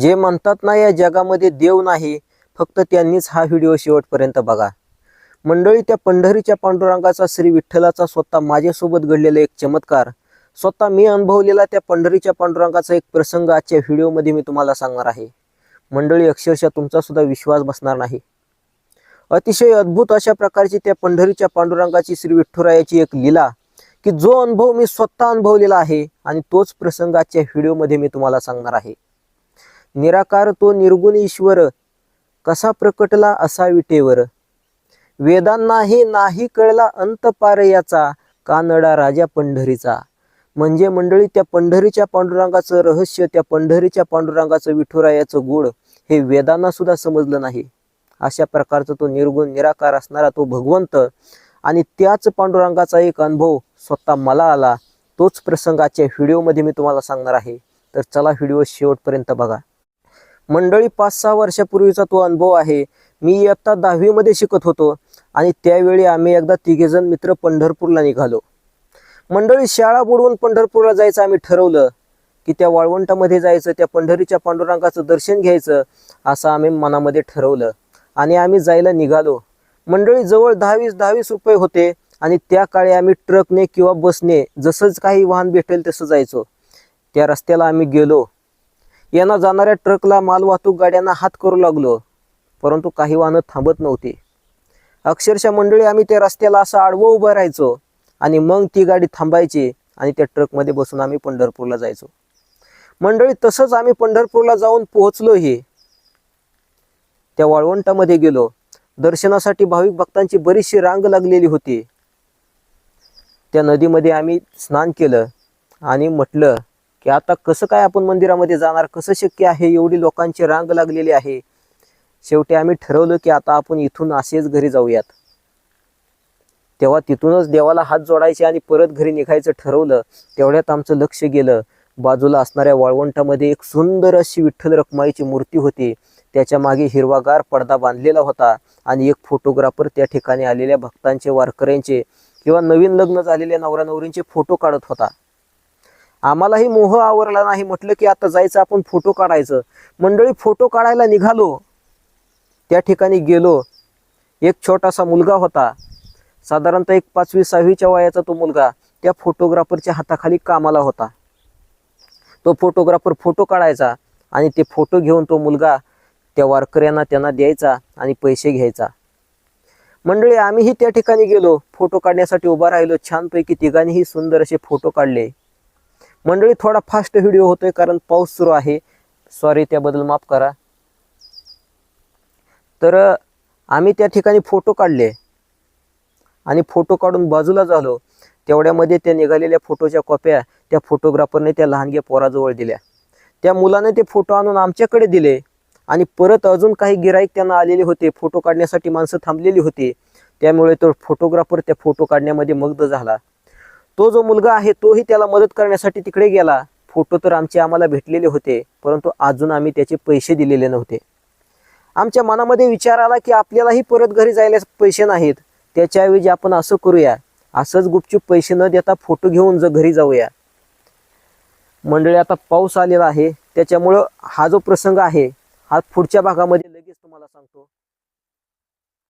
जे म्हणतात ना या जगामध्ये देव नाही फक्त त्यांनीच हा व्हिडिओ शेवटपर्यंत बघा. मंडळी त्या पंढरीच्या पांडुरंगाचा श्री विठ्ठलाचा स्वतः माझ्यासोबत घडलेला एक चमत्कार. स्वतः मी अनुभवलेला त्या पंढरीच्या पांडुरंगाचा एक प्रसंग आजच्या व्हिडिओमध्ये मी तुम्हाला सांगणार आहे. मंडळी अक्षरशः तुमचा सुद्धा विश्वास बसणार नाही. अतिशय अद्भुत अशा प्रकारची त्या पंढरीच्या पांडुरंगाची श्री विठ्ठुरायाची एक लीला की जो अनुभव मी स्वतः अनुभवलेला आहे आणि तोच प्रसंग आजच्या व्हिडिओमध्ये मी तुम्हाला सांगणार आहे. निराकार तो निर्गुण ईश्वर कसा प्रकटला असा विटेवर वेदांनाही नाही कळला अंत पार याचा कानडा राजा पंढरीचा. म्हणजे मंडळी त्या पंढरीच्या पांडुरंगाचं रहस्य त्या पंढरीच्या पांडुरंगाचं विठुरायाचं गोड हे वेदांना सुद्धा समजलं नाही. अशा प्रकारचा तो निर्गुण निराकार असणारा तो भगवंत आणि त्याच पांडुरंगाचा एक अनुभव स्वतः मला आला. तोच प्रसंगाच्या व्हिडिओमध्ये मी तुम्हाला सांगणार आहे. तर चला व्हिडिओ शेवटपर्यंत बघा. मंडळी पाच सहा वर्षापूर्वीचा तो अनुभव आहे. मी इयत्ता दहावीमध्ये शिकत होतो आणि त्यावेळी आम्ही एकदा तिघेजण मित्र पंढरपूरला निघालो. मंडळी शाळा बुडवून पंढरपूरला जायचं आम्ही ठरवलं की त्या वाळवंटामध्ये जायचं त्या पंढरीच्या पांडुरंगाचं दर्शन घ्यायचं असं आम्ही मनामध्ये ठरवलं आणि आम्ही जायला निघालो. मंडळी जवळ दहावीस दहावीस रुपये होते आणि त्या काळी आम्ही ट्रकने किंवा बसने जसंच काही वाहन भेटेल तसं जायचो. त्या रस्त्याला आम्ही गेलो. यांना जाणाऱ्या ट्रकला माल वाहतूक गाड्यांना हात करू लागलो. परंतु काही वाहनं थांबत नव्हती. अक्षरशः मंडळी आम्ही त्या रस्त्याला असं आडवं उभं राहायचो आणि मग ती गाडी थांबायची आणि त्या ट्रकमध्ये बसून आम्ही पंढरपूरला जायचो. मंडळी तसंच आम्ही पंढरपूरला जाऊन पोहोचलोही. त्या वाळवंटामध्ये गेलो. दर्शनासाठी भाविक भक्तांची बरीचशी रांग लागलेली होती. त्या नदीमध्ये आम्ही स्नान केलं आणि म्हटलं की आता कसं काय आपण मंदिरामध्ये जाणार? कसं शक्य आहे? एवढी लोकांची रांग लागलेली आहे. शेवटी आम्ही ठरवलं की आता आपण इथून असेच घरी जाऊयात. तेव्हा तिथूनच देवाला हात जोडायचे आणि परत घरी निघायचं ठरवलं. तेवढ्यात आमचं लक्ष गेलं. बाजूला असणाऱ्या वाळवंटामध्ये एक सुंदर अशी विठ्ठल रखमाईची मूर्ती होती. त्याच्यामागे हिरवागार पडदा बांधलेला होता आणि एक फोटोग्राफर त्या ठिकाणी आलेल्या भक्तांचे वारकऱ्यांचे किंवा नवीन लग्न झालेल्या नवरा नवरींचे फोटो काढत होता. आम्हालाही मोह आवरला नाही. म्हटलं की आता जायचं आपण फोटो काढायचं. मंडळी फोटो काढायला निघालो. त्या ठिकाणी गेलो. एक छोटासा मुलगा होता. साधारणतः एक पाचवी सहावीच्या वयाचा तो मुलगा त्या फोटोग्राफरच्या हाताखाली कामाला होता. तो फोटोग्राफर फोटो काढायचा आणि ते फोटो घेऊन तो मुलगा त्या वारकऱ्यांना त्यांना द्यायचा आणि पैसे घ्यायचा. मंडळी आम्हीही त्या ठिकाणी गेलो. फोटो काढण्यासाठी उभा राहिलो. छानपैकी तिघांनीही सुंदर असे फोटो काढले. मंडळी थोडा फास्ट व्हिडिओ होतोय कारण पाऊस सुरू आहे. सॉरी त्याबद्दल माफ करा. तर आम्ही त्या ठिकाणी फोटो काढले. आणि फोटो काढून बाजूला झालो. तेवढ्यामध्ये त्या निघालेल्या फोटोच्या कॉप्या त्या फोटोग्राफरने त्या लहानग्या पोराजवळ दिल्या. त्या मुलाने ते फोटो आणून आमच्याकडे दिले. आणि परत अजून काही गिराईक त्यांना आलेले होते. फोटो काढण्यासाठी माणसं थांबलेली होती. त्यामुळे तो फोटोग्राफर त्या फोटो काढण्यामध्ये मग्न झाला. तो जो मुलगा आहे तोही त्याला मदत करण्यासाठी तिकडे गेला. फोटो तर आमचे आम्हाला भेटलेले होते परंतु अजून आम्ही त्याचे पैसे दिलेले नव्हते. आमच्या मनामध्ये विचार आला की आपल्यालाही परत घरी जायला पैसे नाहीत. त्याच्याऐवजी आपण असं करूया. असंच गुपचूप पैसे न देता फोटो घेऊन जर घरी जाऊया. मंडळी आता पाऊस आलेला आहे. त्याच्यामुळं हा जो प्रसंग आहे हा पुढच्या भागामध्ये लगेच तुम्हाला सांगतो.